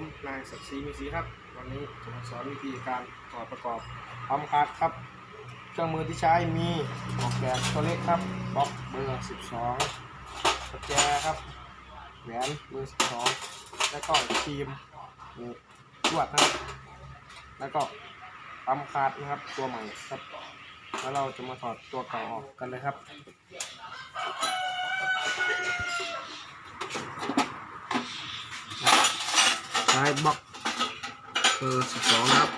ผมนายศักดิ์ศรีมีศรีครับ วันนี้จะมาสอนวิธีการถอดประกอบทำคัดครับ เครื่องมือที่ใช้มีออกแบบตัวเล็กครับบล็อกเบอร์12กุญแจครับแหวนเบอร์12แล้วก็ครีมนี่ลวดนะครับ แล้วก็ปั๊มคาดนะครับตัวใหม่ครับ แล้วเราจะมาถอดตัวเก่าออกกันเลยครับ ใช้บล็อกเบอร์สิบสองนะครับ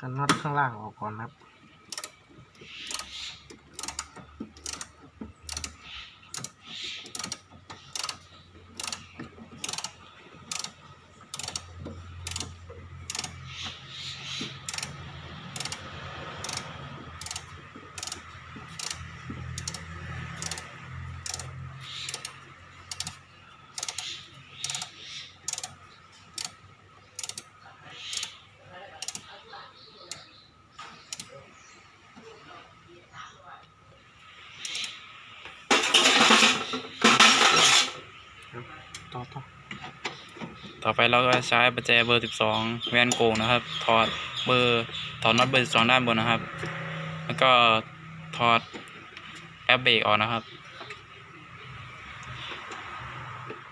กันน็อต ข้างล่างออกก่อนนะครับ ต่อต่อ ต่ อไปเราก็ใช้ประแจเบอร์ 12 แวนโกงนะครับ ถอดเบอร์ถอดน็อตเบอร์ 12 ด้านบนนะครับ แล้วก็ถอดแอปเบรกออกนะครับ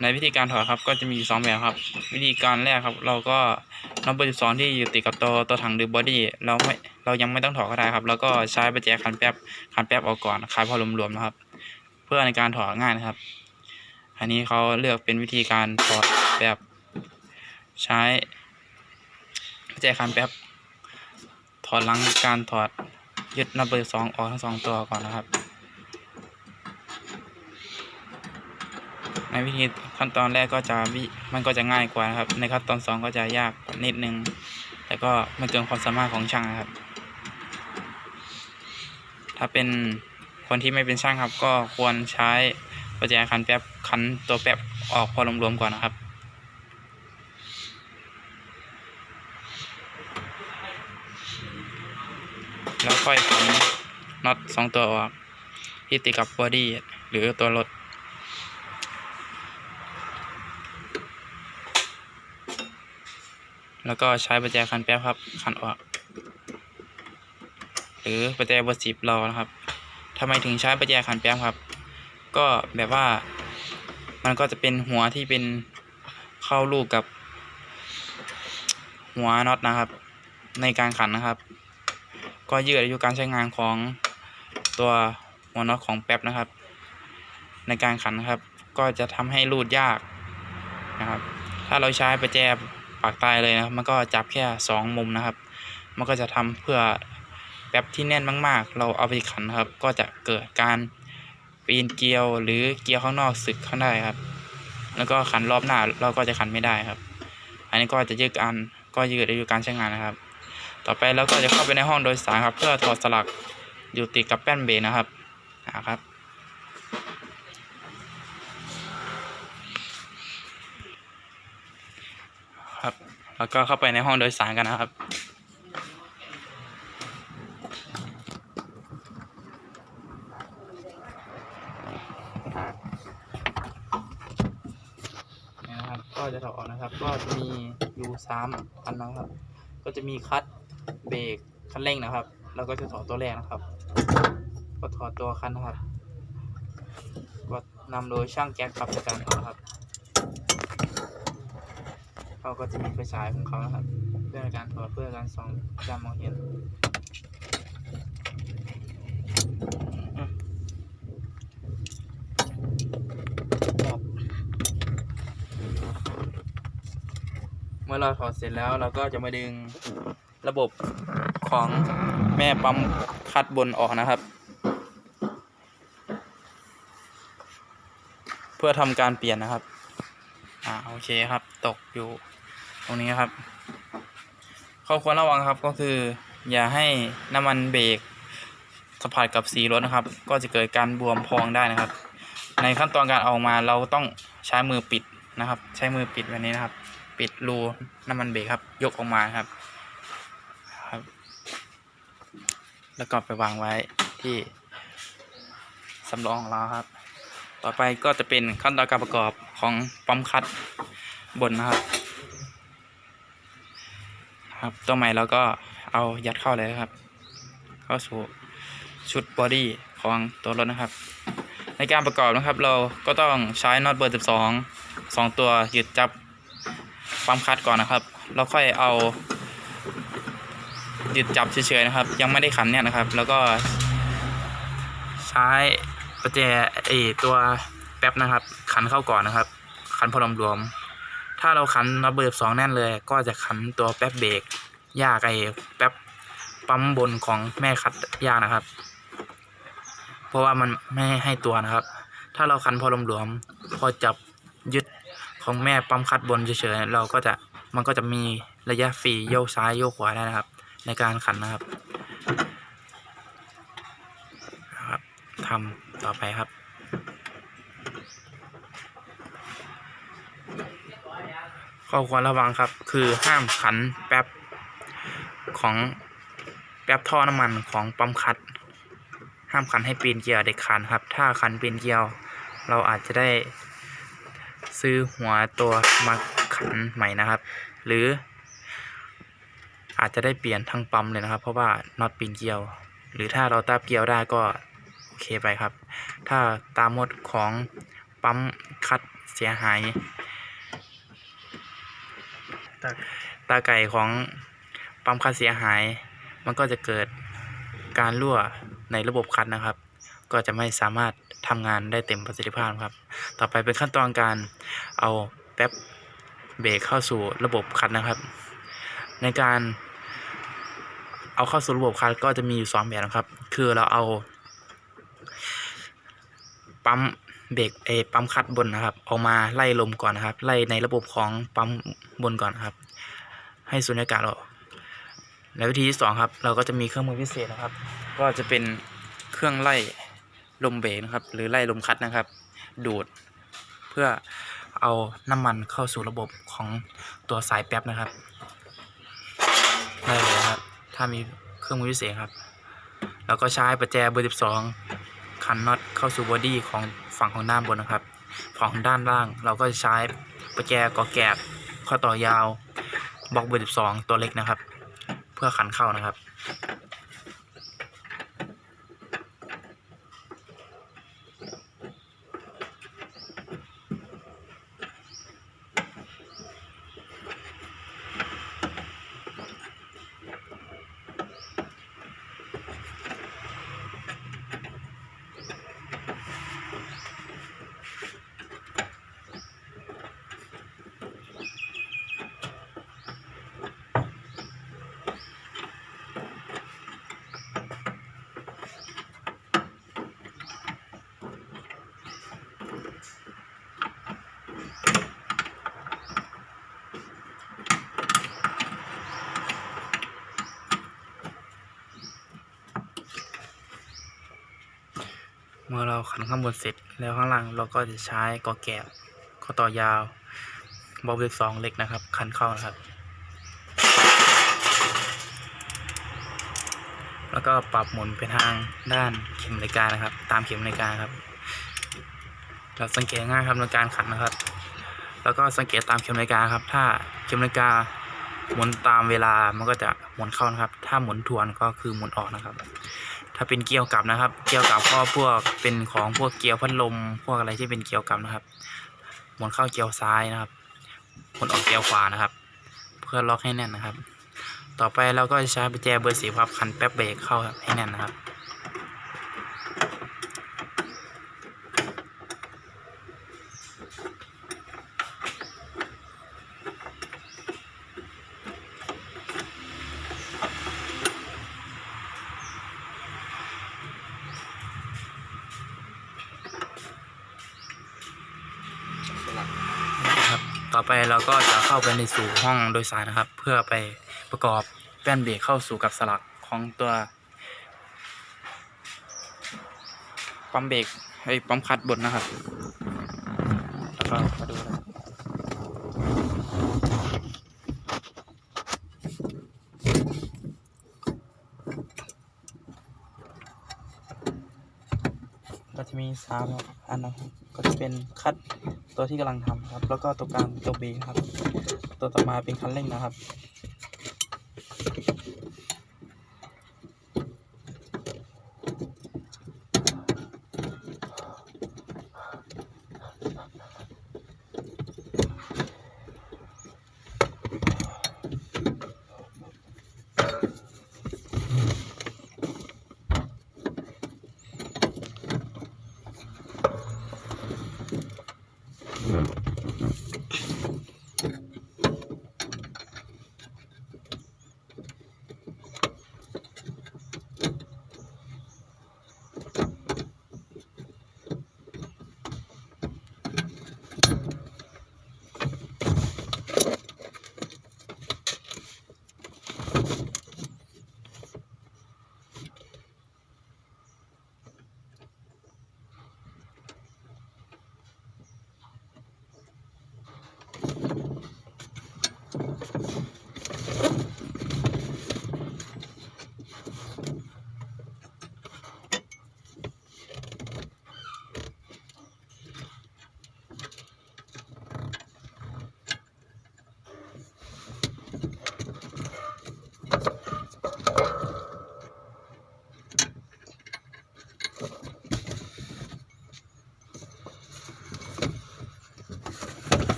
ในวิธีการถอดครับก็จะมีสองแบบครับ วิธีการแรกครับ เราก็น็อตเบอร์ 12 ที่อยู่ติดกับตัวตัวถังหรือบอดี้เราไม่เรายังไม่ต้องถอดก็ได้ครับ แล้วก็ใช้ประแจคันแป๊บคันแป๊บออกก่อนคลายพอรวมๆนะครับ เพื่อในการถอดง่ายนะครับอันนี้เขาเลือกเป็นวิธีการถอดแบบ ใช้แจคันแป๊บ ถอดลังการถอดยึดนับเบอร์สองออกทั้งสองตัวก่อนนะครับ ในวิธีขั้นตอนแรกก็จะวิมันก็จะง่ายกว่านะครับ ในขั้นตอนสองก็จะยากนิดนึง แต่ก็ไม่เกินความสามารถของช่างนะครับ ถ้าเป็นคนที่ไม่เป็นช่างครับ ก็ควรใช้ประแจคันแป๊บคันตัวแป๊บออกพอรวมๆก่อนนะครับ แล้วค่อยขันน็อตสองตัวออกที่ติดกับบอดี้หรือตัวรถแล้วก็ใช้ประแจคันแป๊บครับคันออก หรือประแจเบอร์สิบเรานะครับทำไมถึงใช้ประแจคันแป๊บครับ ก็แบบว่ามันก็จะเป็นหัวที่เป็นเข้าลูกกับหัวน็อตนะครับ ในการขันนะครับ ก็ยืดอายุการใช้งานของตัวหัวน็อตของแป๊บนะครับ ในการขันนะครับ ก็จะทำให้รูดยากนะครับ ถ้าเราใช้ประแจปากตายเลยนะครับ มันก็จับแค่สองมุมนะครับ มันก็จะทำเพื่อแป๊บที่แน่นมาก ๆ เราเอาไปขันครับ ก็จะเกิดการปีนเกลียวหรือเกลียวข้างนอกสึกข้างในครับ แล้วก็ขันรอบหน้าเราก็จะขันไม่ได้ครับ อันนี้ก็จะยืดการก็ยืดอายุการใช้งานนะครับ ต่อไปเราก็จะเข้าไปในห้องโดยสารครับ เพื่อถอดสลักอยู่ติดกับแป้นเบรกนะครับนะครับ ครับ แล้วก็เข้าไปในห้องโดยสารกันนะครับนะครับ ก็จะถอดนะครับ ก็จะมีอยู่สามอันนะครับ ก็จะมีคลัตช์ เบรกคันเร่งนะครับ แล้วก็จะถอดตัวแรกนะครับ ก็ถอดตัวคันนะครับก็นำโดยช่างแก๊สครับในการถอดนะครับเขาก็จะมีไฟฉายของเขานะครับเพื่อการถอดเพื่อการส่องจำมองเห็นเมื่อเราถอดเสร็จแล้วเราก็จะมาดึง ระบบของแม่ปั๊มคัดบนออกนะครับ เพื่อทำการเปลี่ยนนะครับ อ่าโอเคครับ ตกอยู่ตรงนี้ครับข้อควรระวังครับก็คือ อย่าให้น้ำมันเบรกสัมผัสกับสีรถนะครับ ก็จะเกิดการบวมพองได้นะครับ ในขั้นตอนการออกมาเราต้องใช้มือปิดนะครับ ใช้มือปิดแบบนี้นะครับ ปิดรูน้ำมันเบรกครับ ยกออกมาครับ แล้วก็ไปวางไว้ที่สำรองของเราครับ ต่อไปก็จะเป็นขั้นตอนการประกอบของปั๊มคัดบนนะครับ ครับตัวใหม่เราก็เอายัดเข้าเลยครับ เข้าสู่ชุดบอดี้ของตัวรถนะครับ ในการประกอบนะครับ เราก็ต้องใช้น็อตเบอร์ 12 2 ตัวยึดจับปั๊มคัดก่อนนะครับแล้วค่อยเอา ยึดจับเฉยๆนะครับ ยังไม่ได้ขันเนี่ยนะครับ แล้วก็ ใช้ประแจไอตัวแป๊บนะครับ ขันเข้าก่อนนะครับ ขันพอลมรวม ถ้าเราขันน็อตเบอร์สองแน่นเลย ก็จะขันตัวแป๊บเบรกยากไอแป๊บปั๊มบนของแม่คัดยากนะครับ เพราะว่ามันไม่ให้ตัวนะครับ ถ้าเราคันพอลมหลวม พอจับยึดของแม่ปั๊มคัดบนเฉยๆเราก็จะมันก็จะมีระยะฟรีโยกซ้ายโยกขวาได้นะครับ ในการขันนะครับนะครับทำต่อไปครับข้อควรระวังครับ คือห้ามขันแป๊บของแป๊บท่อน้ำมันของปั๊มคัด ห้ามขันให้ปีนเกียร์เด็ดขาดครับ ถ้าขันปีนเกียร์เราอาจจะได้ซื้อหัวตัวมาขันใหม่นะครับ หรือ อาจจะได้เปลี่ยนทั้งปั๊มเลยนะครับ เพราะว่าน็อตปีนเกียว หรือถ้าเราตาเกียวได้ก็โอเคไปครับ ถ้าตามมดของปั๊มคัดเสียหายตาตาไก่ของปั๊มคัดเสียหาย มันก็จะเกิดการรั่วในระบบคัดนะครับ ก็จะไม่สามารถทำงานได้เต็มประสิทธิภาพครับ ต่อไปเป็นขั้นตอนการเอาแป๊บเบรกเข้าสู่ระบบคัดนะครับ ในการ เอาเข้าสู่ระบบคัดก็จะมีอยู่สองแบบนะครับ คือเราเอา ปั๊มเบรกเอปั๊มคัดบนนะครับเอามาไล่ลมก่อนนะครับ ไล่ในระบบของปั๊มบนก่อนนะครับ ให้สูญญากาศออกและวิธีที่สองครับ เราก็จะมีเครื่องมือพิเศษนะครับ ก็จะเป็นเครื่องไล่ลมเบรกนะครับ หรือไล่ลมคัดนะครับ ดูดเพื่อเอาน้ำมันเข้าสู่ระบบของตัวสายแป๊บนะครับ ถ้ามีเครื่องมือพิเศษครับ แล้วก็ใช้ประแจเบอร์12ขันน็อตเข้าสู่บอดี้ของฝั่งของด้านบนนะครับ ฝั่งของด้านล่าง เราก็จะใช้ประแจกอแกบข้อต่อยาวบล็อกเบอร์12ตัวเล็กนะครับ เพื่อขันเข้านะครับ ขันข้างบนเสร็จแล้วข้างล่างเราก็จะใช้กอแกบข้อต่อยาวบอลเบรกสองเล็กนะครับ ขันเข้านะครับ แล้วก็ปรับหมุนไปทางด้านเข็มนาฬิกานะครับ ตามเข็มนาฬิกาครับ เราสังเกตง่ายครับในการขันนะครับ แล้วก็สังเกตตามเข็มนาฬิกาครับ ถ้าเข็มนาฬิกาหมุนตามเวลามันก็จะหมุนเข้านะครับ ถ้าหมุนทวนก็คือหมุนออกนะครับ ถ้าเป็นเกียวกลับนะครับ เกียวกลับก็พวกเป็นของพวกเกียวพัดลม พวกอะไรที่เป็นเกียวกลับนะครับหมุนเข้าเกียวซ้ายนะครับหมุนออกเกียวขวานะครับ เพื่อล็อกให้แน่นนะครับ ต่อไปเราก็จะใช้ประแจเบอร์สีพับคันแป๊บเบรกเข้าให้แน่นนะครับ สลัก นะครับ ต่อไปเราก็จะเข้าไปในสู่ห้องโดยสารนะครับ เพื่อไปประกอบแป้นเบรกเข้าสู่กับสลักของตัวปั๊มเบรกไอ้ปั๊มคัดบนนะครับ แล้วก็มาดูนะครับ ก็จะมีสามอันนะครับก็จะเป็นคัดตัวที่กำลังทำครับ แล้วก็ตัวกลางตัวเบรกครับ ตัวต่อมาเป็นคันเร่งนะครับ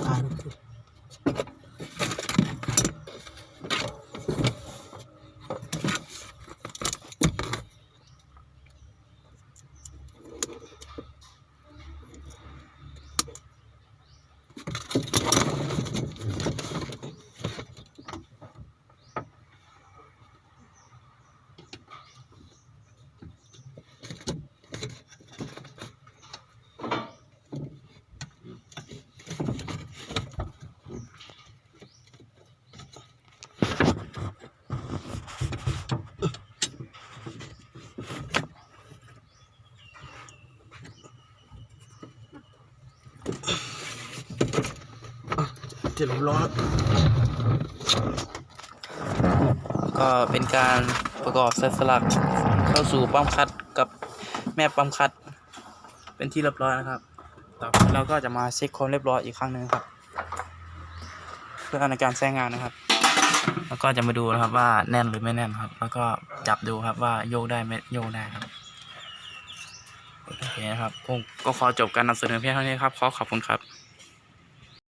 เจ็ดร้อยก็เป็นการประกอบเซตสลักเข้าสู่ปั๊มคัดกับแม่ปั๊มคัด เป็นที่เรียบร้อยนะครับ ต่อไปเราก็จะมาเช็คความเรียบร้อยอีกครั้งหนึ่งครับ เพื่อในการใช้งานนะครับ แล้วก็จะมาดูนะครับว่าแน่นหรือไม่แน่นครับ แล้วก็จับดูครับว่าโยกได้ไม่โยกได้ครับโอเคครับผมก็ขอจบการนำเสนอเพียงเท่านี้ครับ ขอขอบคุณครับ